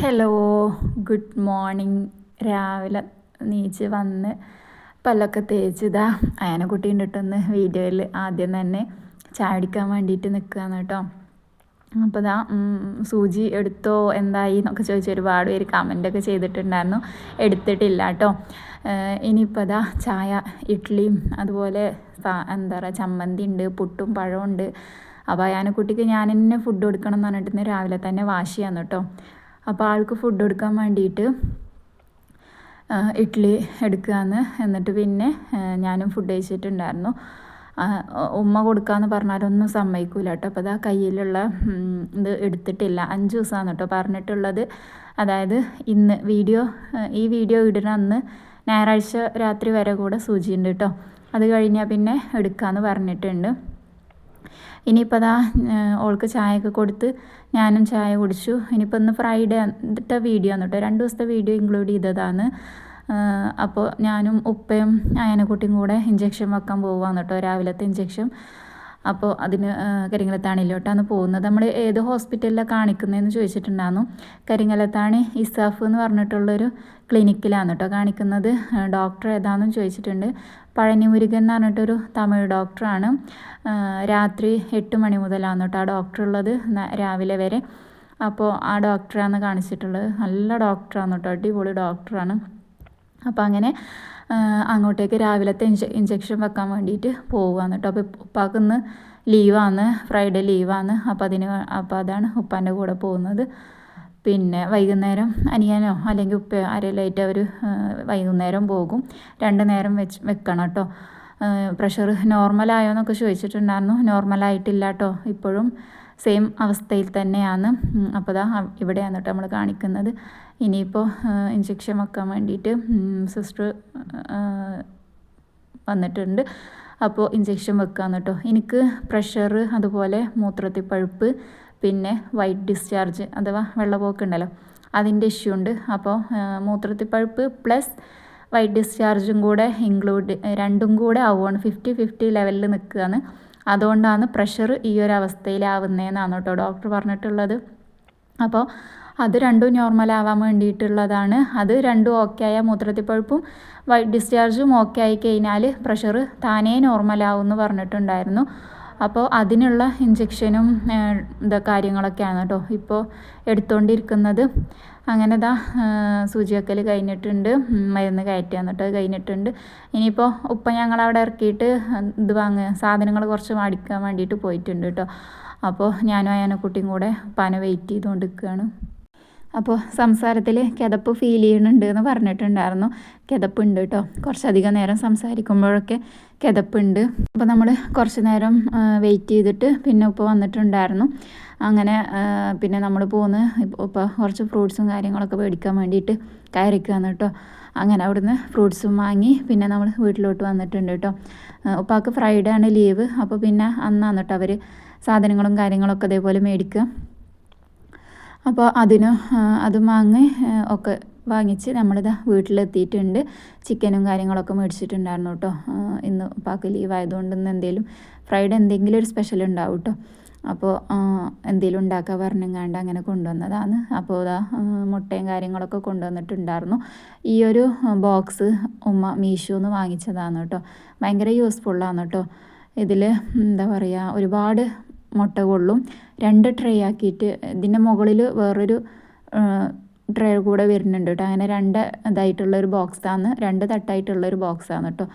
Hello good morning രാവിലെ നീച്ച് വന്ന് പല്ലൊക്കെ തേച്ച് ഇതാ അയനക്കുട്ടി ഉണ്ടിട്ടൊന്ന് വീഡിയോയിൽ ആദ്യം തന്നെ ചാടിക്കാൻ വേണ്ടിയിട്ട് നിൽക്കുകയാണ് കേട്ടോ. അപ്പോൾ ഇതാ സൂചി എടുത്തോ എന്തായി എന്നൊക്കെ ചോദിച്ച് ഒരുപാട് പേര് കമന്റൊക്കെ ചെയ്തിട്ടുണ്ടായിരുന്നു. എടുത്തിട്ടില്ല കേട്ടോ. ഇനിയിപ്പോൾ ഇതാ ചായ ഇഡ്ഡലിയും അതുപോലെ എന്താ പറയുക ചമ്മന്തി ഉണ്ട് പുട്ടും പഴമുണ്ട് അപ്പോൾ അയാനക്കുട്ടിക്ക് ഞാൻ തന്നെ ഫുഡ് കൊടുക്കണം എന്ന് പറഞ്ഞിട്ട് രാവിലെ തന്നെ വാശിയാണ് കേട്ടോ. അപ്പോൾ ആൾക്ക് ഫുഡ് കൊടുക്കാൻ വേണ്ടിയിട്ട് ഇഡ്ഡലി എടുക്കുകയെന്ന് എന്നിട്ട് പിന്നെ ഞാനും ഫുഡ് കഴിച്ചിട്ടുണ്ടായിരുന്നു. ഉമ്മ കൊടുക്കാന്ന് പറഞ്ഞാലൊന്നും സമ്മതിക്കൂല കേട്ടോ. അപ്പോൾ അതാ കയ്യിലുള്ള ഇത് എടുത്തിട്ടില്ല. അഞ്ച് ദിവസമാണ് കേട്ടോ പറഞ്ഞിട്ടുള്ളത്. അതായത് ഇന്ന് വീഡിയോ ഈ വീഡിയോ ഇടുന്ന അന്ന് ഞായറാഴ്ച രാത്രി വരെ കൂടെ സൂചിയുണ്ട് കേട്ടോ. അത് കഴിഞ്ഞാൽ പിന്നെ എടുക്കാമെന്ന് പറഞ്ഞിട്ടുണ്ട്. ഇനിയിപ്പോൾ അതാ ഓൾക്ക് ചായയൊക്കെ കൊടുത്ത് ഞാനും ചായ കുടിച്ചു. ഇനിയിപ്പോൾ ഇന്ന് ഫ്രൈഡേ ഇട്ട വീഡിയോ ആണ് കേട്ടോ രണ്ട് ദിവസത്തെ വീഡിയോ ഇൻക്ലൂഡ് ചെയ്തതാണ്. അപ്പോൾ ഞാനും ഉപ്പയും അയനക്കുട്ടിയും കൂടെ ഇഞ്ചക്ഷൻ വെക്കാൻ പോവാന്ന് കേട്ടോ രാവിലത്തെ ഇഞ്ചക്ഷൻ അപ്പോൾ അതിന് കരിങ്കലത്താണിലോട്ടാണ് പോകുന്നത്. നമ്മൾ ഏത് ഹോസ്പിറ്റലിലാണ് കാണിക്കുന്നതെന്ന് ചോദിച്ചിട്ടുണ്ടായിരുന്നു. കരിങ്ങലത്താണി ഇസാഫ് എന്ന് പറഞ്ഞിട്ടുള്ളൊരു ക്ലിനിക്കിലാണ് കേട്ടോ കാണിക്കുന്നത്. ഡോക്ടർ ഏതാണെന്ന് ചോദിച്ചിട്ടുണ്ട്. പഴനി മുരുകൻ എന്ന് പറഞ്ഞിട്ടൊരു തമിഴ് ഡോക്ടറാണ്. രാത്രി എട്ട് മണി മുതലാണ് കേട്ടോ ആ ഡോക്ടർ ഉള്ളത് രാവിലെ വരെ. അപ്പോൾ ആ ഡോക്ടറാണ് കാണിച്ചിട്ടുള്ളത്. നല്ല ഡോക്ടറാണ് കേട്ടോ അടിപൊളി ഡോക്ടറാണ്. അപ്പോൾ അങ്ങനെ അങ്ങോട്ടേക്ക് രാവിലത്തെ ഇഞ്ച ഇഞ്ചക്ഷൻ വെക്കാൻ വേണ്ടിയിട്ട് പോവുകയാണ് കേട്ടോ. അപ്പോൾ ഉപ്പാക്ക് ഇന്ന് ലീവാണ് ഫ്രൈഡേ ലീവാണ്. അപ്പോൾ അതിന് അപ്പോൾ അതാണ് ഉപ്പാന്റെ കൂടെ പോകുന്നത്. പിന്നെ വൈകുന്നേരം അനിയനോ അല്ലെങ്കിൽ ഉപ്പ ആരെല്ലായിട്ട് അവർ വൈകുന്നേരം പോകും. രണ്ട് നേരം വെച്ച് വെക്കണം കേട്ടോ. പ്രഷർ നോർമലായോ എന്നൊക്കെ ചോദിച്ചിട്ടുണ്ടായിരുന്നു. നോർമലായിട്ടില്ല കേട്ടോ. ഇപ്പോഴും സെയിം അവസ്ഥയിൽ തന്നെയാണ്. അപ്പോൾ ദാ ഇവിടെയാണ് കേട്ടോ നമ്മൾ കാണിക്കുന്നത്. ഇനിയിപ്പോൾ ഇഞ്ചക്ഷൻ വെക്കാൻ വേണ്ടിയിട്ട് സിസ്റ്റർ വന്നിട്ടുണ്ട്. അപ്പോൾ ഇഞ്ചക്ഷൻ വെക്കാന്ന് കേട്ടോ. എനിക്ക് പ്രഷർ അതുപോലെ മൂത്രത്തിൽ പഴുപ്പ് പിന്നെ വൈറ്റ് ഡിസ്ചാർജ് അഥവാ വെള്ളപ്പോക്ക് ഉണ്ടല്ലോ അതിന്റെ ഇഷ്യൂ ഉണ്ട്. അപ്പോൾ മൂത്രത്തിൽ പഴുപ്പ് പ്ലസ് വൈറ്റ് ഡിസ്ചാർജും കൂടെ ഇൻക്ലൂഡ് രണ്ടും കൂടെ ആവുകയാണ് ഫിഫ്റ്റി ഫിഫ്റ്റി ലെവലിൽ നിൽക്കുകയാണ്. അതുകൊണ്ടാണ് പ്രഷർ ഈ ഒരു അവസ്ഥയിലാവുന്നതെന്നാണ് കേട്ടോ ഡോക്ടർ പറഞ്ഞിട്ടുള്ളത്. അപ്പോൾ അത് രണ്ടും നോർമൽ ആവാൻ വേണ്ടിയിട്ടുള്ളതാണ്. അത് രണ്ടും ഓക്കെ ആയ മൂത്രത്തിപ്പഴുപ്പും വൈറ്റ് ഡിസ്ചാർജും ഓക്കെ ആയി കഴിഞ്ഞാൽ പ്രഷർ താനേ ആവും എന്ന് പറഞ്ഞിട്ടുണ്ടായിരുന്നു. അപ്പോൾ അതിനുള്ള ഇഞ്ചെക്ഷനും എന്താ കാര്യങ്ങളൊക്കെയാണ് കേട്ടോ ഇപ്പോൾ എടുത്തുകൊണ്ടിരിക്കുന്നത് അങ്ങനെ ഇതാ സൂചിവെക്കൽ കഴിഞ്ഞിട്ടുണ്ട്. മരുന്ന് കയറ്റുക എന്നിട്ട് കഴിഞ്ഞിട്ടുണ്ട്. ഇനിയിപ്പോൾ ഉപ്പ ഞങ്ങളവിടെ ഇറക്കിയിട്ട് ഇത് വാങ്ങുക സാധനങ്ങൾ കുറച്ച് മാടിക്കാൻ വേണ്ടിയിട്ട് പോയിട്ടുണ്ട് കേട്ടോ അപ്പോൾ ഞാനും അയാനക്കുട്ടിയും കൂടെ പന വെയിറ്റ് ചെയ്തുകൊണ്ട് നിൽക്കുകയാണ് അപ്പോൾ സംസാരത്തിൽ കിതപ്പ് ഫീൽ ചെയ്യുന്നുണ്ട് എന്ന് പറഞ്ഞിട്ടുണ്ടായിരുന്നു. കിതപ്പുണ്ട് കേട്ടോ കുറച്ചധികം നേരം സംസാരിക്കുമ്പോഴൊക്കെ കിതപ്പുണ്ട്. അപ്പോൾ നമ്മൾ കുറച്ച് നേരം വെയിറ്റ് ചെയ്തിട്ട് പിന്നെ ഇപ്പോൾ വന്നിട്ടുണ്ടായിരുന്നു. അങ്ങനെ പിന്നെ നമ്മൾ പോന്ന് ഇപ്പോൾ കുറച്ച് ഫ്രൂട്ട്സും കാര്യങ്ങളൊക്കെ മേടിക്കാൻ വേണ്ടിയിട്ട് കയറിക്കുകയാണ് കേട്ടോ അങ്ങനെ അവിടുന്ന് ഫ്രൂട്ട്സും വാങ്ങി പിന്നെ നമ്മൾ വീട്ടിലോട്ട് വന്നിട്ടുണ്ട് കേട്ടോ ഉപ്പാക്ക് ഫ്രൈഡേ ആണ് ലീവ് അപ്പോൾ പിന്നെ അന്നാണ് കേട്ടോ അവർ സാധനങ്ങളും കാര്യങ്ങളൊക്കെ അതേപോലെ മേടിക്കുക അപ്പോൾ അതിന് അത് വാങ്ങി ഒക്കെ വാങ്ങിച്ച് നമ്മളിതാ വീട്ടിലെത്തിയിട്ടുണ്ട്. ചിക്കനും കാര്യങ്ങളൊക്കെ മേടിച്ചിട്ടുണ്ടായിരുന്നു കേട്ടോ. ഇന്ന് പാക്ക് ലീവ് ആയതുകൊണ്ട് ഇന്ന് എന്തെങ്കിലും ഫ്രൈഡ് എന്തെങ്കിലും ഒരു സ്പെഷ്യൽ ഉണ്ടാവും കേട്ടോ അപ്പോൾ എന്തെങ്കിലും ഉണ്ടാക്കാൻ പറഞ്ഞെങ്ങാണ്ട് അങ്ങനെ കൊണ്ടുവന്നതാണ്. അപ്പോൾ ഇതാ മുട്ടയും കാര്യങ്ങളൊക്കെ കൊണ്ടുവന്നിട്ടുണ്ടായിരുന്നു. ഈ ഒരു ബോക്സ് ഉമ്മ മീഷോന്ന് വാങ്ങിച്ചതാണ് കേട്ടോ ഭയങ്കര യൂസ്ഫുള്ളാണ് കേട്ടോ ഇതിൽ എന്താ പറയുക ഒരുപാട് മുട്ട കൊള്ളും. രണ്ട് ട്രേ ആക്കിയിട്ട് ഇതിന്റെ മുകളിൽ വേറൊരു ട്രേ കൂടെ വരുന്നുണ്ട് കേട്ടോ അങ്ങനെ രണ്ട് ഇതായിട്ടുള്ള ഒരു ബോക്സാണ് രണ്ട് തട്ടായിട്ടുള്ള ഒരു ബോക്സാണ് കേട്ടോ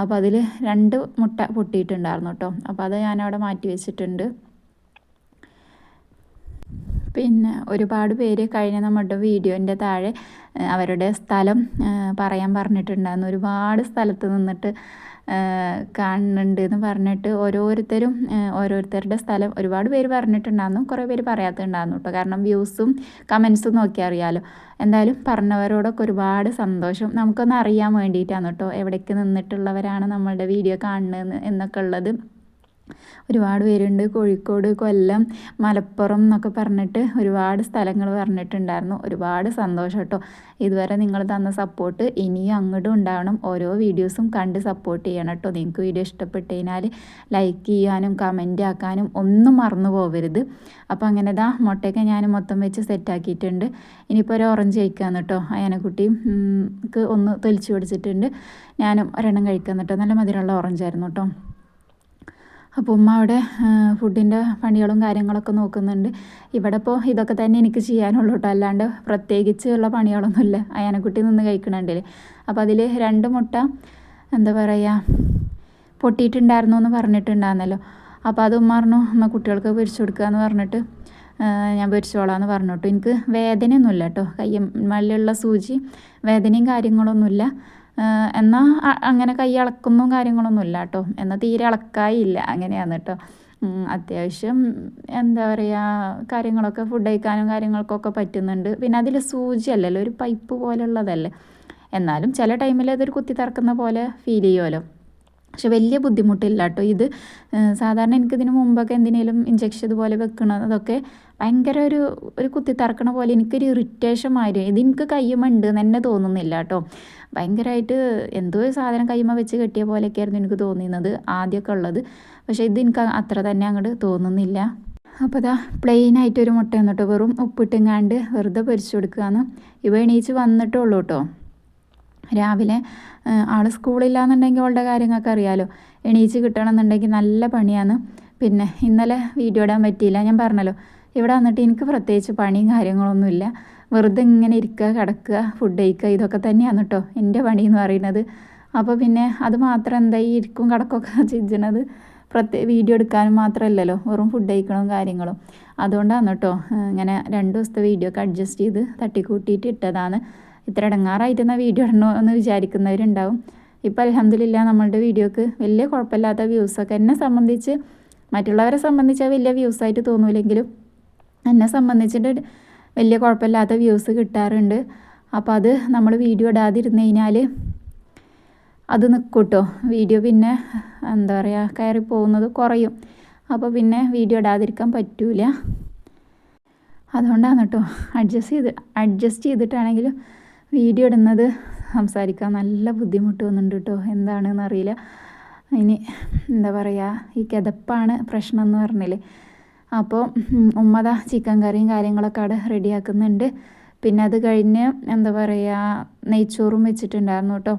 അപ്പോൾ അതിൽ രണ്ട് മുട്ട പൊട്ടിയിട്ടുണ്ടായിരുന്നു കേട്ടോ അപ്പോൾ അത് ഞാനവിടെ മാറ്റി വെച്ചിട്ടുണ്ട്. പിന്നെ ഒരുപാട് പേര് കഴിഞ്ഞ നമ്മുടെ വീഡിയോന്റെ താഴെ അവരുടെ സ്ഥലം പറയാൻ പറഞ്ഞിട്ടുണ്ടായിരുന്നു. ഒരുപാട് സ്ഥലത്ത് നിന്നിട്ട് കാണുന്നുണ്ട് എന്ന് പറഞ്ഞിട്ട് ഓരോരുത്തരും ഓരോരുത്തരുടെ സ്ഥലം ഒരുപാട് പേര് പറഞ്ഞിട്ടുണ്ടായിരുന്നു. കുറേ പേര് പറയാത്തുണ്ടായിരുന്നു കേട്ടോ കാരണം വ്യൂസും കമൻസും നോക്കി അറിയാമല്ലോ എന്തായാലും പറഞ്ഞവരോടൊക്കെ ഒരുപാട് സന്തോഷം. നമുക്കൊന്ന് അറിയാൻ വേണ്ടിയിട്ടാണ് കേട്ടോ എവിടേക്ക് നിന്നിട്ടുള്ളവരാണ് നമ്മളുടെ വീഡിയോ കാണുന്നത് എന്നൊക്കെ ഉള്ളത്. ഒരുപാട് പേരുണ്ട്. കോഴിക്കോട് കൊല്ലം മലപ്പുറം എന്നൊക്കെ പറഞ്ഞിട്ട് ഒരുപാട് സ്ഥലങ്ങൾ പറഞ്ഞിട്ടുണ്ടായിരുന്നു. ഒരുപാട് സന്തോഷം കേട്ടോ. ഇതുവരെ നിങ്ങൾ തന്ന സപ്പോർട്ട് ഇനിയും അങ്ങോട്ടും ഉണ്ടാവണം. ഓരോ വീഡിയോസും കണ്ട് സപ്പോർട്ട് ചെയ്യണം കേട്ടോ. നിങ്ങൾക്ക് വീഡിയോ ഇഷ്ടപ്പെട്ടതിനാൽ ലൈക്ക് ചെയ്യാനും കമന്റ് ആക്കാനും ഒന്നും മറന്നു പോകരുത് അപ്പോൾ അങ്ങനെ ഇതാ മുട്ടയൊക്കെ ഞാൻ മൊത്തം വെച്ച് സെറ്റാക്കിയിട്ടുണ്ട് ഇനിയിപ്പോൾ ഒരു ഓറഞ്ച് കഴിക്കാമെന്ന് കേട്ടോ. അയനക്കുട്ടിക്ക് ഒന്ന് തൊലിച്ച് പിടിച്ചിട്ടുണ്ട് ഞാനും ഒരെണ്ണം കഴിക്കാമെന്ന് കേട്ടോ. നല്ല മധുരമുള്ള ഓറഞ്ചായിരുന്നു കേട്ടോ. അപ്പോൾ ഉമ്മ അവിടെ ഫുഡിന്റെ പണികളും കാര്യങ്ങളൊക്കെ നോക്കുന്നുണ്ട്. ഇവിടെ ഇപ്പോൾ ഇതൊക്കെ തന്നെ എനിക്ക് ചെയ്യാനുള്ളൂ കേട്ടോ അല്ലാണ്ട് പ്രത്യേകിച്ച് ഉള്ള പണികളൊന്നുമില്ല. അയാനക്കുട്ടി നിന്ന് കഴിക്കണുണ്ടല്ലേ. അപ്പോൾ അതിൽ രണ്ട് മുട്ട എന്താ പറയുക പൊട്ടിയിട്ടുണ്ടായിരുന്നു എന്ന് പറഞ്ഞിട്ടുണ്ടായിരുന്നല്ലോ. അപ്പോൾ അത് ഉമ്മ പറഞ്ഞു ഉമ്മ കുട്ടികൾക്ക് പൊരിച്ചു കൊടുക്കുക എന്ന് പറഞ്ഞിട്ട് ഞാൻ പൊരിച്ചോളാന്ന് പറഞ്ഞു കേട്ടോ എനിക്ക് വേദനയൊന്നുമില്ല കേട്ടോ കയ്യമ്മലുള്ള സൂചി വേദനയും കാര്യങ്ങളൊന്നുമില്ല. എന്നാൽ അങ്ങനെ കൈ ഇളക്കുന്നു കാര്യങ്ങളൊന്നും ഇല്ല കേട്ടോ. എന്നാൽ തീരെ ഇളക്കായില്ല അങ്ങനെയാണ് കേട്ടോ. അത്യാവശ്യം എന്താ പറയുക കാര്യങ്ങളൊക്കെ ഫുഡ് കഴിക്കാനും കാര്യങ്ങൾക്കൊക്കെ പറ്റുന്നുണ്ട്. പിന്നെ അതിൽ സൂചി അല്ലല്ലോ ഒരു പൈപ്പ് പോലുള്ളതല്ലേ? എന്നാലും ചില ടൈമിൽ അതൊരു കുത്തി തറക്കുന്ന പോലെ ഫീൽ ചെയ്യുമല്ലോ പക്ഷെ വലിയ ബുദ്ധിമുട്ടില്ല കേട്ടോ ഇത് സാധാരണ എനിക്ക് എനിക്കിതിന് മുമ്പൊക്കെ എന്തിനേലും ഇഞ്ചക്ഷൻ ഇതുപോലെ വെക്കണതൊക്കെ ഭയങ്കര ഒരു ഒരു കുത്തി തറക്കണ പോലെ എനിക്കൊരു ഇറിറ്റേഷൻ മാതിരി ഇത് എനിക്ക് കയ്യുമുണ്ട് തന്നെ തോന്നുന്നില്ല കേട്ടോ ഭയങ്കരമായിട്ട് എന്തോ ഒരു സാധനം കയ്യുമ വെച്ച് കെട്ടിയ പോലെയൊക്കെ ആയിരുന്നു എനിക്ക് തോന്നിയിരുന്നത് ആദ്യമൊക്കെ ഉള്ളത്. പക്ഷേ ഇത് എനിക്ക് അത്ര തന്നെ അങ്ങോട്ട് തോന്നുന്നില്ല. അപ്പോൾ അതാ പ്ലെയിൻ ആയിട്ടൊരു മുട്ട എന്നിട്ടോ വെറും ഉപ്പിട്ടിങ്ങാണ്ട് വെറുതെ പൊരിച്ചു കൊടുക്കുകയെന്ന് ഇവ എണീച്ച് വന്നിട്ടുള്ളൂ കേട്ടോ രാവിലെ ആൾ സ്കൂളില്ലാന്നുണ്ടെങ്കിൽ അവളുടെ കാര്യങ്ങളൊക്കെ അറിയാമല്ലോ എണീച്ച് കിട്ടണമെന്നുണ്ടെങ്കിൽ നല്ല പണിയാണ്. പിന്നെ ഇന്നലെ വീഡിയോ ഇടാൻ പറ്റിയില്ല. ഞാൻ പറഞ്ഞല്ലോ ഇവിടെ വന്നിട്ട് എനിക്ക് പ്രത്യേകിച്ച് പണിയും കാര്യങ്ങളൊന്നുമില്ല. വെറുതെ ഇങ്ങനെ ഇരിക്കുക കിടക്കുക ഫുഡ് കഴിക്കുക ഇതൊക്കെ തന്നെയാണ് കേട്ടോ എന്റെ പണി എന്ന് പറയുന്നത്. അപ്പോൾ പിന്നെ അത് മാത്രം എന്താ ഈ ഇരിക്കും കിടക്കൊക്കെ ചെയ്യണത് പ്രത്യേക വീഡിയോ എടുക്കാനും മാത്രമല്ലല്ലോ വെറും ഫുഡ് കഴിക്കണവും കാര്യങ്ങളും. അതുകൊണ്ടാണ് കേട്ടോ ഇങ്ങനെ രണ്ട് ദിവസത്തെ വീഡിയോ ഒക്കെ അഡ്ജസ്റ്റ് ചെയ്ത് തട്ടിക്കൂട്ടിയിട്ട് ഇട്ടതാണ്. ഇത്ര ഇടങ്ങാറായിട്ടുന്ന വീഡിയോ ഇടണോ എന്ന് വിചാരിക്കുന്നവരുണ്ടാവും. ഇപ്പോൾ അലഹമ്മദില്ല നമ്മളുടെ വീഡിയോക്ക് വലിയ കുഴപ്പമില്ലാത്ത വ്യൂസൊക്കെ എന്നെ സംബന്ധിച്ച് മറ്റുള്ളവരെ സംബന്ധിച്ച് വലിയ വ്യൂസായിട്ട് തോന്നൂലെങ്കിലും എന്നെ സംബന്ധിച്ചിട്ട് വലിയ കുഴപ്പമില്ലാത്ത വ്യൂസ് കിട്ടാറുണ്ട്. അപ്പോൾ അത് നമ്മൾ വീഡിയോ ഇടാതിരുന്നു കഴിഞ്ഞാൽ അത് നിൽക്കൂട്ടോ വീഡിയോ പിന്നെ എന്താ പറയുക കയറി പോകുന്നത് കുറയും. അപ്പോൾ പിന്നെ വീഡിയോ ഇടാതിരിക്കാൻ പറ്റൂല. അതുകൊണ്ടാണ് കേട്ടോ അഡ്ജസ്റ്റ് ചെയ്ത് അഡ്ജസ്റ്റ് ചെയ്തിട്ടാണെങ്കിലും വീഡിയോ ഇടുന്നത് സംസാരിക്കാൻ നല്ല ബുദ്ധിമുട്ട് വന്നിട്ടുണ്ട് കേട്ടോ എന്താണെന്ന് അറിയില്ല. ഇനി എന്താ പറയുക ഈ കിതപ്പാണ് പ്രശ്നം എന്ന് പറഞ്ഞില്ലേ അപ്പോൾ ഉമ്മത ചിക്കൻ കറിയും കാര്യങ്ങളൊക്കെ അവിടെ റെഡിയാക്കുന്നുണ്ട്. പിന്നെ അത് കഴിഞ്ഞ് എന്താ പറയുക നെയ്ച്ചോറും വെച്ചിട്ടുണ്ടായിരുന്നു കേട്ടോ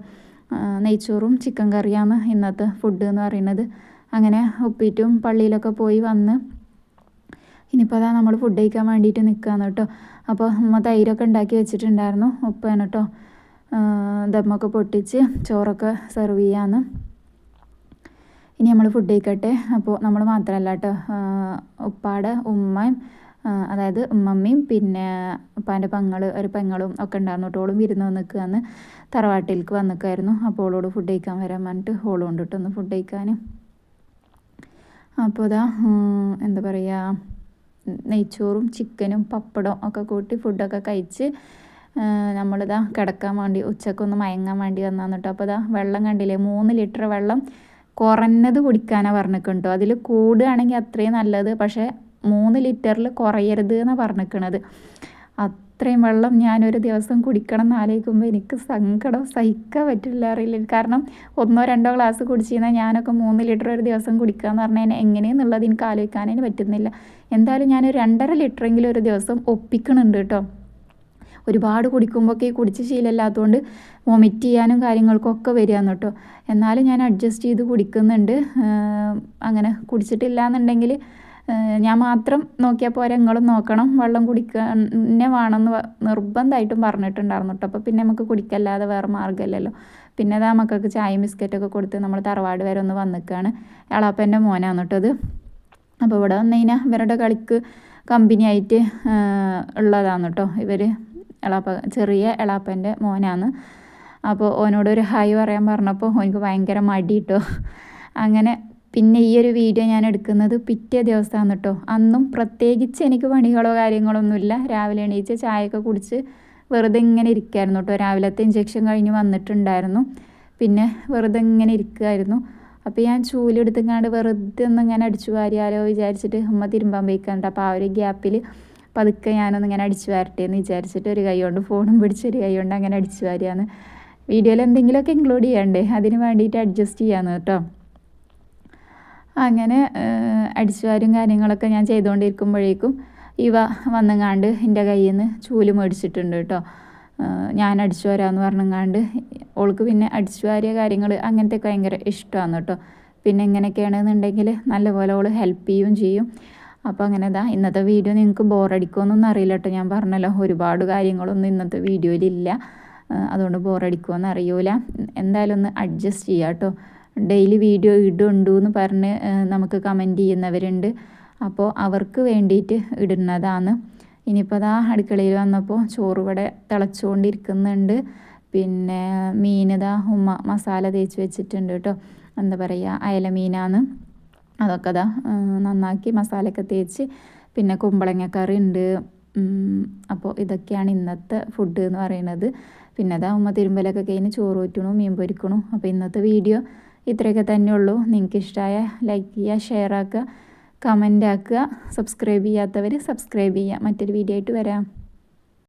നെയ്ച്ചോറും ചിക്കൻ കറിയാണ് ഇന്നത്തെ ഫുഡ് എന്ന് പറയുന്നത്. അങ്ങനെ ഉപ്പിറ്റും പള്ളിയിലൊക്കെ പോയി വന്ന് ഇനിയിപ്പോൾ അതാ നമ്മൾ ഫുഡ് കഴിക്കാൻ വേണ്ടിയിട്ട് നിൽക്കുകയാണ് കേട്ടോ അപ്പോൾ ഉമ്മ തൈരൊക്കെ ഉണ്ടാക്കി വെച്ചിട്ടുണ്ടായിരുന്നു. ഉപ്പാണ് കേട്ടോ ദമ്മൊക്കെ പൊട്ടിച്ച് ചോറൊക്കെ സെർവ് ചെയ്യാമെന്ന് ഇനി നമ്മൾ ഫുഡ് കഴിക്കട്ടെ. അപ്പോൾ നമ്മൾ മാത്രമല്ല കേട്ടോ ഉപ്പാടെ ഉമ്മയും അതായത് ഉമ്മമ്മയും പിന്നെ ഉപ്പാന്റെ പെങ്ങൾ ഒരു പെങ്ങളും ഒക്കെ ഉണ്ടായിരുന്നു കേട്ടോ. ഓളും വിരുന്ന് നിൽക്കുകയെന്ന് തറവാട്ടിലേക്ക് വന്നിക്കായിരുന്നു. അപ്പോൾ ഓളോട് ഫുഡ് കഴിക്കാൻ വരാൻ പറഞ്ഞിട്ട് ഓളും കൊണ്ടിട്ടൊന്ന് ഫുഡ് കഴിക്കാൻ അപ്പോൾ അതാ എന്താ പറയുക നെയ്ച്ചോറും ചിക്കനും പപ്പടവും ഒക്കെ കൂട്ടി ഫുഡൊക്കെ കഴിച്ച് നമ്മളിതാ കിടക്കാൻ വേണ്ടി ഉച്ചക്കൊന്ന് മയങ്ങാൻ വേണ്ടി വന്നാന്ന് കേട്ടോ. അപ്പോൾ ഇതാ വെള്ളം കണ്ടില്ലേ മൂന്ന് ലിറ്റർ വെള്ളം കുറഞ്ഞത് കുടിക്കാനാണ് പറഞ്ഞിട്ടുണ്ടോ അതിൽ കൂടുകയാണെങ്കിൽ അത്രയും നല്ലത് പക്ഷേ മൂന്ന് ലിറ്ററിൽ കുറയരുത് എന്നാണ് പറഞ്ഞിരിക്കണത് അത്രയും വെള്ളം ഞാനൊരു ദിവസം കുടിക്കണം എന്ന് ആലോചിക്കുമ്പോൾ എനിക്ക് സങ്കടം സഹിക്കാൻ പറ്റില്ല അറിയില്ല. കാരണം ഒന്നോ രണ്ടോ ഗ്ലാസ് കുടിച്ചിരുന്നാൽ ഞാനൊക്കെ മൂന്ന് ലിറ്റർ ഒരു ദിവസം കുടിക്കുക എന്ന് പറഞ്ഞാൽ എങ്ങനെയെന്നുള്ളത് എനിക്ക് ആലോചിക്കാനേ പറ്റുന്നില്ല. എന്തായാലും ഞാനൊരു രണ്ടര ലിറ്ററെങ്കിലും ഒരു ദിവസം ഒപ്പിക്കണുണ്ട് കേട്ടോ. ഒരുപാട് കുടിക്കുമ്പോഴൊക്കെ കുടിച്ച് ശീലമില്ലാത്തതുകൊണ്ട് വൊമിറ്റ് ചെയ്യാനും കാര്യങ്ങൾക്കൊക്കെ വരികയെന്ന് കേട്ടോ. എന്നാലും ഞാൻ അഡ്ജസ്റ്റ് ചെയ്ത് കുടിക്കുന്നുണ്ട്. അങ്ങനെ കുടിച്ചിട്ടില്ല എന്നുണ്ടെങ്കിൽ ഞാൻ മാത്രം നോക്കിയാൽ പോരെ നിങ്ങളും നോക്കണം വെള്ളം കുടിക്കന്നെ വേണമെന്ന് നിർബന്ധമായിട്ടും പറഞ്ഞിട്ടുണ്ടായിരുന്നു കേട്ടോ അപ്പോൾ പിന്നെ നമുക്ക് കുടിക്കല്ലാതെ വേറെ മാർഗമില്ലല്ലോ പിന്നെ അതാ മക്കൾക്ക് ചായയും ബിസ്ക്കറ്റൊക്കെ കൊടുത്ത് നമ്മൾ തറവാട് വരെ ഒന്ന് വന്നിക്കാണ്. എളാപ്പന്റെ മോനാണ് കേട്ടോ അത് അപ്പോൾ ഇവിടെ വന്നു കഴിഞ്ഞാൽ ഇവരുടെ കളിക്ക് കമ്പനിയായിട്ട് ഉള്ളതാണ് കേട്ടോ ഇവർ എളാപ്പ ചെറിയ എളാപ്പന്റെ മോനാണ്. അപ്പോൾ ഓനോട് ഒരു ഹായ് പറയാൻ പറഞ്ഞപ്പോൾ ഓനിക്ക് ഭയങ്കര മടി കേട്ടോ അങ്ങനെ പിന്നെ ഈ ഒരു വീഡിയോ ഞാൻ എടുക്കുന്നത് പിറ്റേ ദിവസമാണ് കേട്ടോ അന്നും പ്രത്യേകിച്ച് എനിക്ക് പണികളോ കാര്യങ്ങളോ ഒന്നുമില്ല രാവിലെ എണീച്ച് ചായയൊക്കെ കുടിച്ച് വെറുതെ ഇങ്ങനെ ഇരിക്കുമായിരുന്നു കേട്ടോ രാവിലത്തെ ഇഞ്ചക്ഷൻ കഴിഞ്ഞ് വന്നിട്ടുണ്ടായിരുന്നു. പിന്നെ വെറുതെ ഇങ്ങനെ ഇരിക്കുമായിരുന്നു അപ്പോൾ ഞാൻ ചൂലെടുത്തുങ്ങാണ്ട് വെറുതെ ഒന്ന് ഇങ്ങനെ അടിച്ചു വാരിയാലോ വിചാരിച്ചിട്ട് അമ്മ തിരുമ്പാൻ പോയിക്കാണ്ട്. അപ്പോൾ ആ ഒരു ഗ്യാപ്പിൽ പതുക്കെ ഞാനൊന്ന് ഇങ്ങനെ അടിച്ചു വാരട്ടെ എന്ന് വിചാരിച്ചിട്ട് ഒരു കൈ കൊണ്ട് ഫോണും പിടിച്ച് ഒരു കൈ കൊണ്ട് അങ്ങനെ അടിച്ചു വാരിയാന്ന്. വീഡിയോയിൽ എന്തെങ്കിലുമൊക്കെ ഇൻക്ലൂഡ് ചെയ്യണ്ടേ. അതിന് വേണ്ടിയിട്ട് അഡ്ജസ്റ്റ് ചെയ്യാമെന്ന് കേട്ടോ അങ്ങനെ അടിച്ചുവാരും കാര്യങ്ങളൊക്കെ ഞാൻ ചെയ്തുകൊണ്ടിരിക്കുമ്പോഴേക്കും ഇവ വന്നങ്ങാണ്ട് എന്റെ കയ്യിൽ നിന്ന് ചൂൽ മേടിച്ചിട്ടുണ്ട് കേട്ടോ. ഞാൻ അടിച്ചു വരാമെന്ന് പറഞ്ഞങ്ങാണ്ട് ഓൾക്ക് പിന്നെ അടിച്ചു വാരിയ കാര്യങ്ങൾ അങ്ങനത്തെ ഭയങ്കര ഇഷ്ടമാണ് കേട്ടോ. പിന്നെ എങ്ങനെയൊക്കെയാണെന്നുണ്ടെങ്കിൽ നല്ലപോലെ ഓൾ ഹെൽപ്പ് ചെയ്യുകയും ചെയ്യും. അപ്പോൾ അങ്ങനെ ഇതാ ഇന്നത്തെ വീഡിയോ നിങ്ങൾക്ക് ബോറടിക്കുമെന്നൊന്നും അറിയില്ല കേട്ടോ. ഞാൻ പറഞ്ഞല്ലോ ഒരുപാട് കാര്യങ്ങളൊന്നും ഇന്നത്തെ വീഡിയോയിലില്ല അതുകൊണ്ട് ബോറടിക്കുമെന്ന് അറിയൂല എന്തായാലും ഒന്ന് അഡ്ജസ്റ്റ് ചെയ്യാം കേട്ടോ. ഡെയിലി വീഡിയോ ഇടുണ്ടു എന്ന് പറഞ്ഞ് നമുക്ക് കമന്റ് ചെയ്യുന്നവരുണ്ട്. അപ്പോൾ അവർക്ക് വേണ്ടിയിട്ട് ഇടുന്നതാണ്. ഇനിയിപ്പോൾ അതാ അടുക്കളയിൽ വന്നപ്പോൾ ചോറ് ഇവിടെ തിളച്ചുകൊണ്ടിരിക്കുന്നുണ്ട് പിന്നെ മീനിതാ ഉമ്മ മസാല തേച്ച് വെച്ചിട്ടുണ്ട് കേട്ടോ. എന്താ പറയുക അയല മീനാണ് അതൊക്കെ അതാ നന്നാക്കി മസാലയൊക്കെ തേച്ച് പിന്നെ കുമ്പളങ്ങക്കറി ഉണ്ട് അപ്പോൾ ഇതൊക്കെയാണ് ഇന്നത്തെ ഫുഡ് എന്ന് പറയുന്നത്. പിന്നെ അതാ ഉമ്മ തിരുമ്പലൊക്കെ കഴിഞ്ഞ് ചോറ് ഊറ്റണു മീൻ പൊരിക്കണു. അപ്പോൾ ഇന്നത്തെ വീഡിയോ ഇത്രയൊക്കെ തന്നെ ഉള്ളൂ. നിങ്ങൾക്ക് ഇഷ്ടമായ ലൈക്ക് ചെയ്യുക ഷെയർ ആക്കുക കമന്റ് ആക്കുക സബ്സ്ക്രൈബ് ചെയ്യാത്തവർ സബ്സ്ക്രൈബ് ചെയ്യുക. മറ്റൊരു വീഡിയോ ആയിട്ട് വരാം.